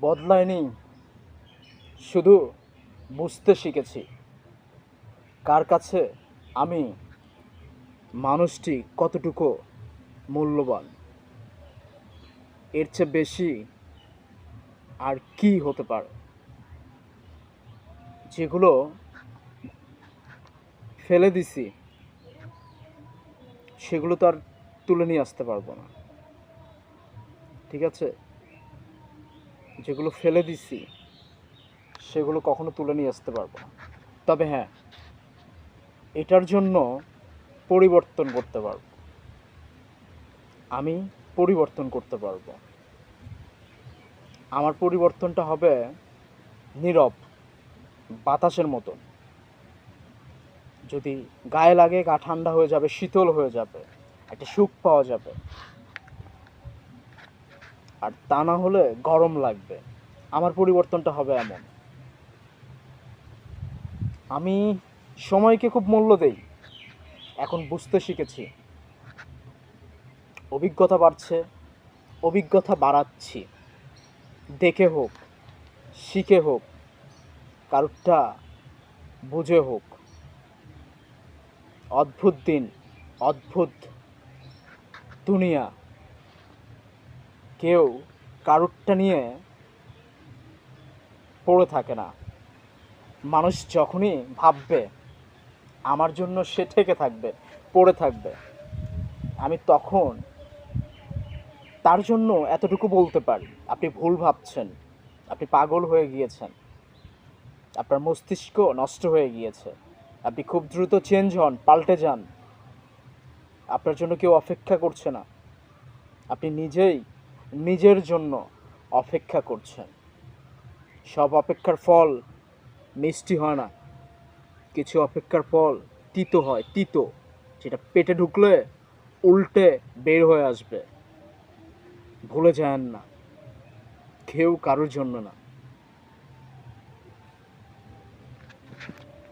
বদলায়নি শুধু বুঝতে শিখেছি। কার কাছে আমি মানুষটি কতটুকু মূল্যবান? এর চেয়ে বেশি আর কি হতে পারে? যেগুলো ফেলে দিছি, সেগুলো তো আর তুলে নিয়ে আসতে পারব না। ঠিক আছে? যেগুলো ফেলে দিছি, সেগুলো কখনো তুলে নিয়ে আসতে পারব তবে হ্যাঁ এটার জন্য পরিবর্তন করতে পারব। আমি পরিবর্তন করতে পারব। আমার পরিবর্তনটা হবে নীরব, বাতাসের মতন। যদি গায়ে লাগে, গা ঠান্ডা হয়ে যাবে, শীতল হয়ে যাবে, একটা সুখ পাওয়া যাবে। আর তা না হলে গরম লাগবে। আমার পরিবর্তনটা হবে এমন। আমি সময়কে খুব মূল্য দেই। এখন বুঝতে শিখেছি। অভিজ্ঞতা বাড়ছে, অভিজ্ঞতা বাড়াচ্ছি। দেখে হোক, শিখে হোক, কারুরটা বুঝে হোক। অদ্ভুত দিন, অদ্ভুত দুনিয়া। কেউ কারুরটা নিয়ে পড়ে থাকে না। মানুষ যখনই ভাববে, আমার জন্য সে ঠেকে থাকবে, পড়ে থাকবে, আমি তখন তার জন্য এতটুকু বলতে পারি। আপনি ভুল ভাবছেন, আপনি পাগল হয়ে গিয়েছেন, আপনার মস্তিষ্ক নষ্ট হয়ে গিয়েছে, আপনি খুব দ্রুত চেঞ্জ হন, পাল্টে যান, আপনার জন্য কেউ অপেক্ষা করছে না। আপনি নিজেই নিজের জন্য অপেক্ষা করছেন। সব অপেক্ষার ফল মিষ্টি হয় না। কিছু অপেক্ষার ফল তিতো হয়, তিতো, যেটা পেটে ঢুকলে উল্টে বের হয়ে আসবে। ভুলে যান না। কেউ কারোর জন্য না।